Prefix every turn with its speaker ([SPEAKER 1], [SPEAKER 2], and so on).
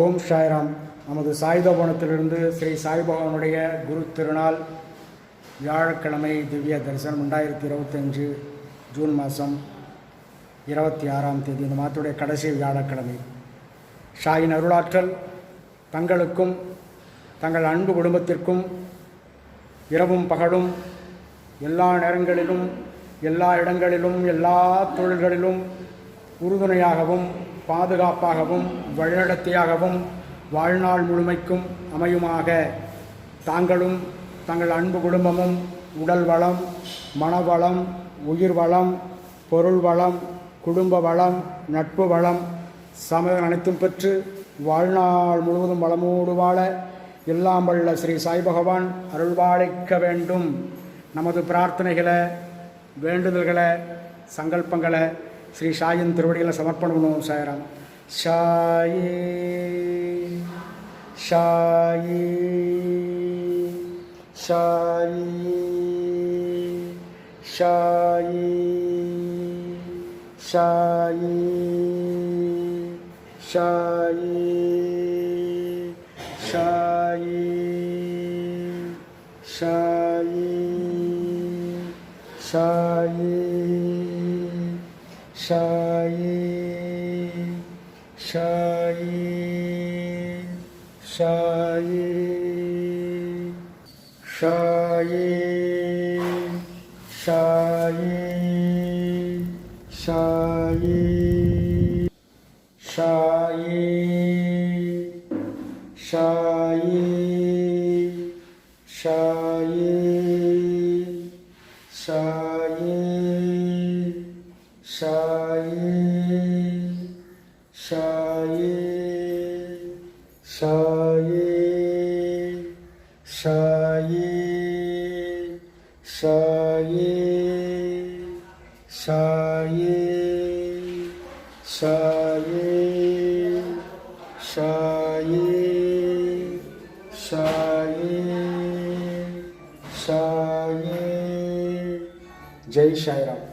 [SPEAKER 1] ஓம் சாய்ராம். நமது சாயுதபவனத்திலிருந்து ஸ்ரீ சாய்பகவானுடைய குரு திருநாள் வியாழக்கிழமை திவ்ய தரிசனம் ரெண்டாயிரத்தி இருபத்தஞ்சு ஜூன் மாதம் இருபத்தி ஆறாம் தேதி இந்த மாதத்துடைய கடைசி வியாழக்கிழமை. ஷாயின் அருளாற்றல் தங்களுக்கும் தங்கள் அன்பு குடும்பத்திற்கும் இரவும் பகலும் எல்லா நேரங்களிலும் எல்லா இடங்களிலும் எல்லா தொழில்களிலும் உறுதுணையாகவும் பாதுகாப்பாகவும் வழிநடத்தியாகவும் வாழ்நாள் முழுமைக்கும் அமையுமாக. தாங்களும் தங்கள் அன்பு குடும்பமும் உடல் வளம் மனவளம் உயிர் வளம் பொருள் வளம் குடும்ப வளம் நட்பு வளம் சமயம் அனைத்தும் பெற்று வாழ்நாள் முழுவதும் வளமோடு வாழ எல்லாம் வல்ல ஸ்ரீ சாய் பகவான் அருள்வாளிக்க வேண்டும். நமது பிரார்த்தனைகளை வேண்டுதல்களை சங்கல்பங்களை ஸ்ரீ சாயின் திருவடிகளை சமர்ப்பணம் பண்ணுவோம் Sairam. ஷாயே ஷாயே ஷாயே ஷாயே ஷாயே ஷாயே ஷாயே ஷாயே ஷாயே Shaye, Shaye, Shaye, Shaye, Shaye, Shaye, Shaye, Shaye, Shaye, Shaye. Shaye, Shaye, Shaye, Shaye, Shaye, Shaye, Shaye, Shaye, Shaye, Shaye, Jai Shairam.